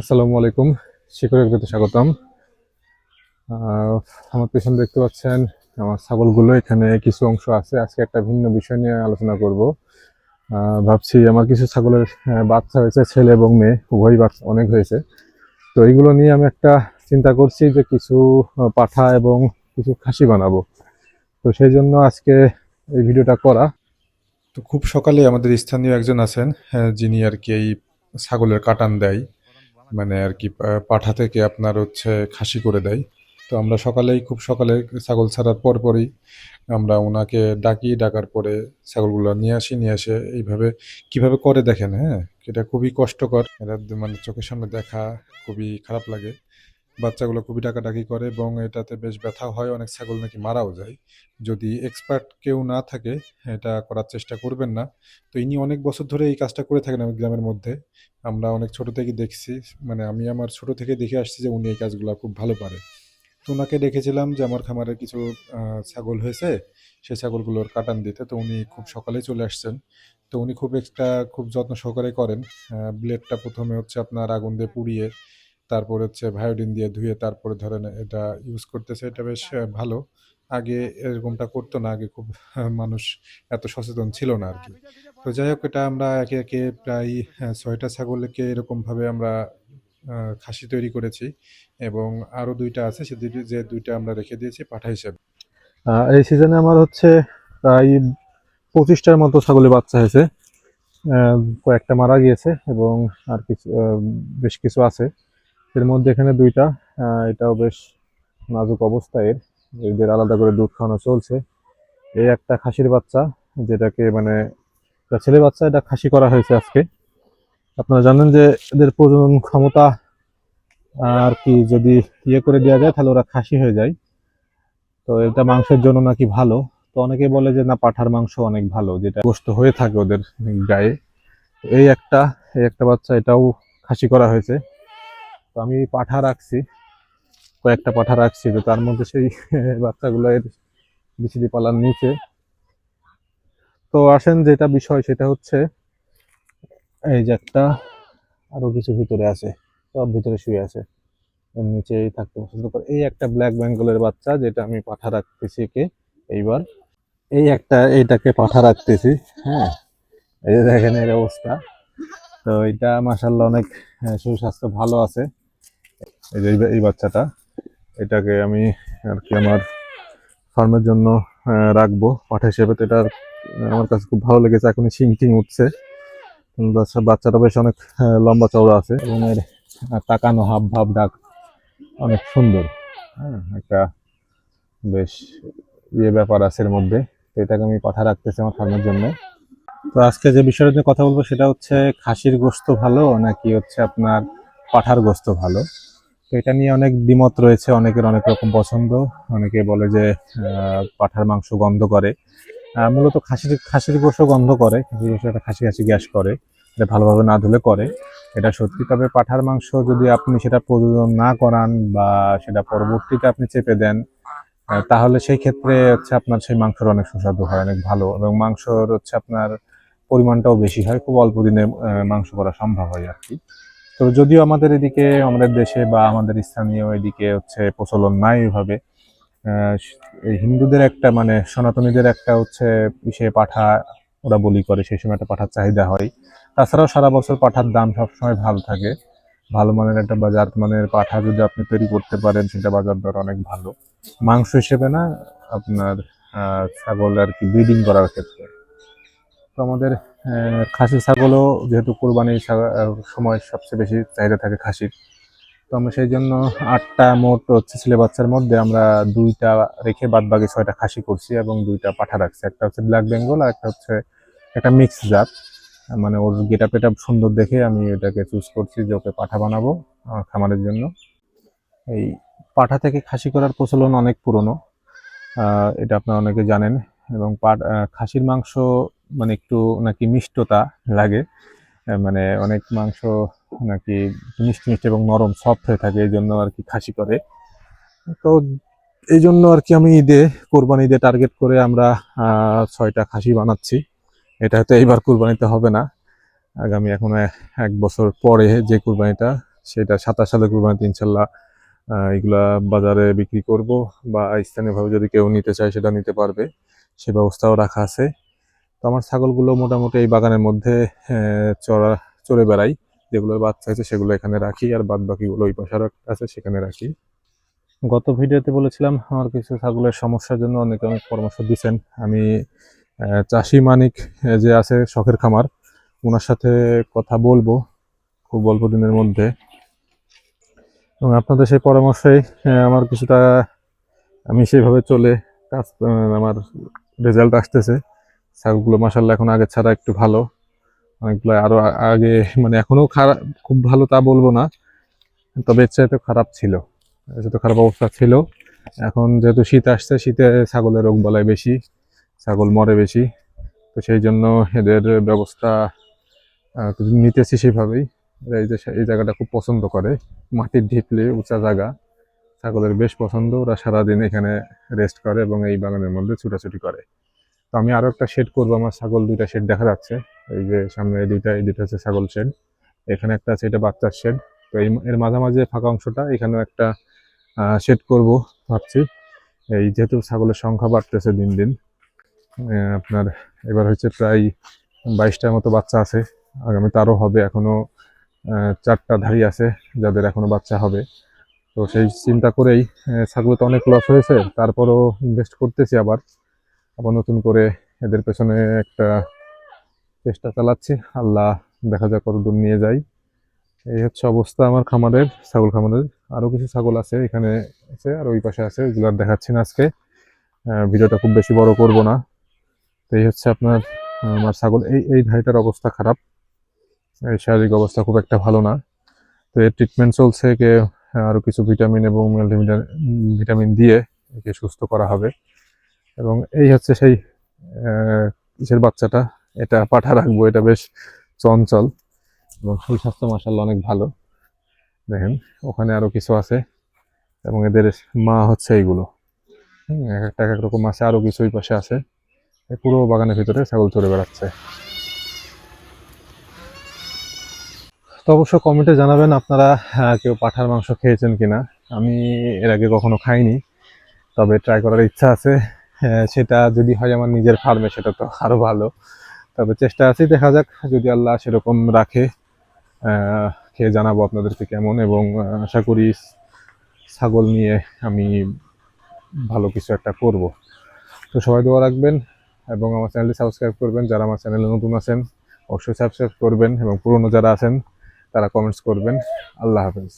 আসসালামু আলাইকুম। শিকড় স্বাগতম। আমার পেছনে দেখতে পাচ্ছেন আমার ছাগলগুলো। এখানে কিছু অংশ আছে। আজকে একটা ভিন্ন বিষয় নিয়ে আলোচনা করব। ভাবছি আমার কিছু ছাগলের বাচ্চা হয়েছে ছেলে এবং মেয়ে। উভয়ই বাচ্চা অনেক হয়েছে। তো এইগুলো নিয়ে আমি একটা চিন্তা করছি যে কিছু পাঠা এবং কিছু খাসি বানাবো। তো সেই জন্য আজকে এই ভিডিওটা করা। তো খুব সকালে আমাদের স্থানীয় একজন আছেন হ্যাঁ, যিনি আর কি এই ছাগলের কাটান দেয়। মানে আর কি পাঠা থেকে আপনার হচ্ছে খাসি করে দেয়। তো আমরা সকালেই খুব সকালে ছাগল ছাড়ার পর পরই আমরা ওনাকে ডাকি, ডাকার পরে ছাগলগুলো নিয়ে আসি, নিয়ে এসে এইভাবে কীভাবে করে দেখেন হ্যাঁ? এটা খুবই কষ্টকর। এটা মানে চোখের সামনে দেখা খুবই খারাপ লাগে। বাচ্চাগুলো খুবই ডাকাডাকি করে এবং এটাতে বেশ ব্যথা হয়, অনেক ছাগল নাকি মারাও যায়। যদি এক্সপার্ট কেউ না থাকে, এটা করার চেষ্টা করবেন না। তো ইনি অনেক বছর ধরে এই কাজটা করে থাকেন আমি গ্রামের মধ্যে। আমরা অনেক ছোট থেকে দেখছি মানে আমি আমার ছোট থেকে দেখে আসছি যে উনি এই কাজগুলো খুব ভালো পারে। তো ওনাকে দেখেছিলাম যে আমার খামারে কিছু ছাগল হয়েছে সেই ছাগলগুলোর কাটান দিতে। তো উনি খুব সকালে চলে আসছেন। তো উনি খুব একটা, খুব যত্ন সহকারে করেন। ব্লেডটা প্রথমে হচ্ছে আপনার আগুন দিয়ে পুড়িয়ে তারপর হচ্ছে ভায়োডিন দিয়ে ধুয়ে তারপরে ধরেন এটা ইউজ করতেছে এটা বেশ ভালো। আগে এরকমটা করতো না আগে খুব মানুষ এত সচেতন ছিল না আর কি তো যাই হোক এটা আমরা একে একে প্রায় ছয়টা ছাগলকে এরকমভাবে আমরা খাসি তৈরি করেছি এবং আরও দুইটা আছে সে দুইটি যে দুইটা আমরা রেখে দিয়েছি পাঠা হিসেবে। এই সিজনে আমার হচ্ছে প্রায় পঁচিশটার মতো ছাগলের বাচ্চা হয়েছে। কয়েকটা মারা গিয়েছে এবং আর কিছু বেশ কিছু আছে। এর মধ্যে এখানে দুইটা এটাও বেশ নাজুক অবস্থায় এর। এদের আলাদা করে দুধ খাওয়ানো চলছে। এই একটা খাসির বাচ্চা, যেটাকে মানে ছেলে বাচ্চা, এটা খাসি করা হয়েছে আজকে। আপনারা জানেন যে এদের প্রজনন ক্ষমতা, আর কি যদি ইয়ে করে দেওয়া যায়, তাহলে ওরা খাসি হয়ে যায়। তো এটা মাংসের জন্য নাকি ভালো। তো অনেকে বলে যে, না, পাঠার মাংস অনেক ভালো যেটা গোস্ত হয়ে থাকে ওদের গায়ে। এই একটা এই একটা বাচ্চা এটাও খাসি করা হয়েছে। তো আমি পাঠা রাখছি। কয়েকটা পাঠা রাখছি তো তার মধ্যে সেই বাচ্চাগুলো এর বিচিলি পালার নিচে। তো আসেন যেটা বিষয় সেটা হচ্ছে, এই যে একটা আরও কিছু ভিতরে আছে, সব ভিতরে শুয়ে আছে। এর নিচেই থাকতে পছন্দ করে। এই একটা ব্ল্যাক বেঙ্গলের বাচ্চা যেটা আমি পাঠা রাখতেছি একে এইবার। এই একটা এইটাকে পাঠা রাখতেছি হ্যাঁ। এই যে দেখেন এর অবস্থা। তো এটা মাসাল্লাহ অনেক সুস্বাস্থ্য ভালো আছে। এই যে এই- বাচ্চাটা, এটাকে আমি আর কি আমার ফার্মের জন্য রাখব, পাঠা হিসেবে। তো এটা আমার কাছে খুব ভালো লেগেছে। এখন শিং টিং উঠছে বাচ্চা বাচ্চাটা বেশ অনেক লম্বা চওড়া আছে এবং এর তাকানো হাব ভাব ডাক অনেক সুন্দর। হ্যাঁ একটা বেশ ইয়ে ব্যাপার আছে এর মধ্যে। তো এটাকে আমি পাঠা রাখতেছি আমার ফার্মের জন্য। তো আজকে যে বিষয়টা নিয়ে কথা বলব সেটা হচ্ছে, খাসির গোস্ত ভালো নাকি হচ্ছে আপনার পাঠার গোস্ত ভালো? তো এটা নিয়ে অনেক দ্বিমত রয়েছে, অনেকের অনেক রকম পছন্দ। অনেকে বলে যে পাঠার মাংস গন্ধ করে। মূলত খাসির খাসির গোস্ত গন্ধ করে, খাসির গোস্ত একটা খাসি খাসি গ্যাস করে, এটা ভালোভাবে না ধুলে করে, এটা সত্যি। তবে পাঠার মাংস যদি আপনি সেটা প্রযোজন না করান বা সেটা পরবর্তীতে আপনি চেপে দেন তাহলে সেই ক্ষেত্রে হচ্ছে আপনার সেই মাংসের অনেক সুস্বাদু হয়, অনেক ভালো। এবং মাংসর হচ্ছে আপনার পরিমাণটাও বেশি হয়, খুব অল্প দিনে মাংস করা সম্ভব হয় আর কি। তো যদিও আমাদের এদিকে, আমাদের দেশে বা আমাদের স্থানীয় এদিকে হচ্ছে প্রচলন নাই ওইভাবে হিন্দুদের একটা মানে সনাতনীদের একটা হচ্ছে ইসে পাঠা, ওরা বলি করে, সেই সময় একটা পাঠার চাহিদা হয়। তাছাড়াও সারা বছর পাঠার দাম সবসময় ভালো থাকে। ভালো মানের একটা বাজার, মানের পাঠা যদি আপনি তৈরি করতে পারেন, সেটা বাজার দর অনেক ভালো। মাংস হিসেবে না, আপনার ছাগল আর কি ব্রিডিং করার ক্ষেত্রে। তো আমাদের খাসি ছাগলও যেহেতু কোরবানির সময় সবচেয়ে বেশি চাহিদা থাকে খাসির। তো আমরা সেই জন্য আটটা মোট হচ্ছে ছেলে বাচ্চার মধ্যে আমরা দুইটা রেখে বাদ বাকি ছয়টা খাসি করছি এবং দুইটা পাঠা রাখছি। একটা হচ্ছে ব্ল্যাক বেঙ্গল আর একটা হচ্ছে একটা মিক্স জাত। মানে ওর গেটা পেটা সুন্দর দেখে আমি এটাকে চুজ করছি যে ওকে পাঠা বানাবো খামারের জন্য। এই পাঠা থেকে খাসি করার প্রচলন অনেক পুরনো। এটা আপনারা অনেকে জানেন এবং খাসির মাংস মানে একটু নাকি মিষ্টতা লাগে। মানে অনেক মাংস নাকি মিষ্টি মিষ্টি এবং নরম সফট হয়ে থাকে, এই জন্য আর কি খাসি করে। তো এই জন্য আর কি আমি ঈদে, কোরবানি ঈদে টার্গেট করে আমরা ছয়টা খাসি বানাচ্ছি। এটা হয়তো এইবার কোরবানিতে হবে না। আগামী এখন এক বছর পরে যে কোরবানিটা, সেটা সাতাশ সালে কুরবানিতে ইনশাল্লাহ এগুলা বাজারে বিক্রি করব বা স্থানীয়ভাবে যদি কেউ নিতে চায় সেটা নিতে পারবে। সে ব্যবস্থাও রাখা আছে। আমার ছাগলগুলো মোটামুটি এই বাগানের মধ্যে চড়া, চড়ে বেড়াই। যেগুলোর বাচ্চা আছে সেগুলো এখানে রাখি, আর বাদ বাকিগুলো ওই পাশে একটা আছে, সেখানে রাখি। গত ভিডিওতে বলেছিলাম, আমার কিছু ছাগলের সমস্যার জন্য অনেকে অনেক পরামর্শ দিচ্ছেন আমি চাষি মানিক যে আছে শখের খামার ওনার সাথে কথা বলব খুব অল্প দিনের মধ্যে। এবং আপনাদের সেই পরামর্শেই আমার কিছুটা, আমি সেইভাবে চলে, কাজ আমার রেজাল্ট আসতেছে। ছাগলগুলো মাসাল্লাহ এখন আগের ছাড়া একটু ভালো। অনেকগুলো আরও আ- আগে মানে এখনও খারাপ খুব ভালো তা বলব না। তবে এর চাইতে খারাপ ছিল। এর চাইতে খারাপ অবস্থা ছিল। এখন যেহেতু শীত আসছে, শীতে ছাগলের রোগ বালাই বেশি, ছাগল মরে বেশি। তো সেই জন্য এদের ব্যবস্থা নিতেছি সেভাবেই। এরা এই যে এই জায়গাটা খুব পছন্দ করে। মাটির ঢিপলে উঁচা জায়গা। ছাগলের বেশ পছন্দ। ওরা সারাদিন এখানে রেস্ট করে এবং এই বাগানের মধ্যে ছুটাছুটি করে। তো আমি আরও একটা শেড করব আমার ছাগল দুইটা শেড দেখা যাচ্ছে। এই যে সামনে দুইটা এই দুইটা হচ্ছে ছাগল শেড এখানে একটা আছে এটা বাচ্চার শেড তো এই এর মাঝামাঝি ফাঁকা অংশটা এখানেও একটা শেড করব ভাবছি। এই যেহেতু ছাগলের সংখ্যা বাড়তেছে দিন দিন আপনার এবার হচ্ছে প্রায় বাইশটার মতো বাচ্চা আছে। আগামী তারও হবে এখনও আহ, চারটা ধাড়ি আছে যাদের এখনও বাচ্চা হবে। তো সেই চিন্তা করেই ছাগল তো অনেক লস হয়েছে তারপরও ইনভেস্ট করতেছি আবার। আবার নতুন করে এদের পেছনে একটা চেষ্টা চালাচ্ছি। আল্লাহ দেখা যাক কতদূর নিয়ে যাই। এই হচ্ছে অবস্থা আমার খামারের, ছাগল খামারের। আরও কিছু ছাগল আছে এখানে আছে, আর ওই পাশে আছে ওইগুলো আর দেখাচ্ছি না আজকে। ভিডিওটা খুব বেশি বড় করব না। তো এই হচ্ছে আপনার আমার ছাগল। এই এই ধাড়িটার অবস্থা খারাপ। এই শারীরিক অবস্থা খুব একটা ভালো না। তো এর ট্রিটমেন্ট চলছে একে আরও কিছু ভিটামিন এবং ভিটামিন দিয়ে একে সুস্থ করা হবে। এবং এই হচ্ছে সেই কিসের বাচ্চাটা? এটা পাঠা রাখব, এটা বেশ চঞ্চল এবং শরীর স্বাস্থ্য মাসাল্লাহ অনেক ভালো। দেখেন, ওখানে আরও কিছু আছে এবং এদের মা হচ্ছে এইগুলো। এক একটা এক এক রকম আছে, আরও কিছু ওই পাশে আছে। পুরো বাগানের ভিতরে ছাগল চড়ে বেড়াচ্ছে। তো অবশ্য কমেন্টে জানাবেন আপনারা কেউ পাঠার মাংস খেয়েছেন কিনা? আমি এর আগে কখনো খাইনি, তবে ট্রাই করার ইচ্ছা আছে। সেটা যদি হয় আমার নিজের ফার্মে সেটা তো আরও ভালো। তবে চেষ্টা আছে, দেখা যাক, যদি আল্লাহ সেরকম রাখে খেয়ে জানাব আপনাদেরকে কেমন, এবং আশা করি ছাগল নিয়ে আমি ভালো কিছু একটা করব। তো সবাই দোয়া রাখবেন, এবং আমার চ্যানেলটি সাবস্ক্রাইব করবেন। যারা আমার চ্যানেলে নতুন আছেন, অবশ্যই সাবস্ক্রাইব করবেন, এবং পুরনো যারা আছেন, তারা কমেন্টস করবেন। আল্লাহ হাফেজ।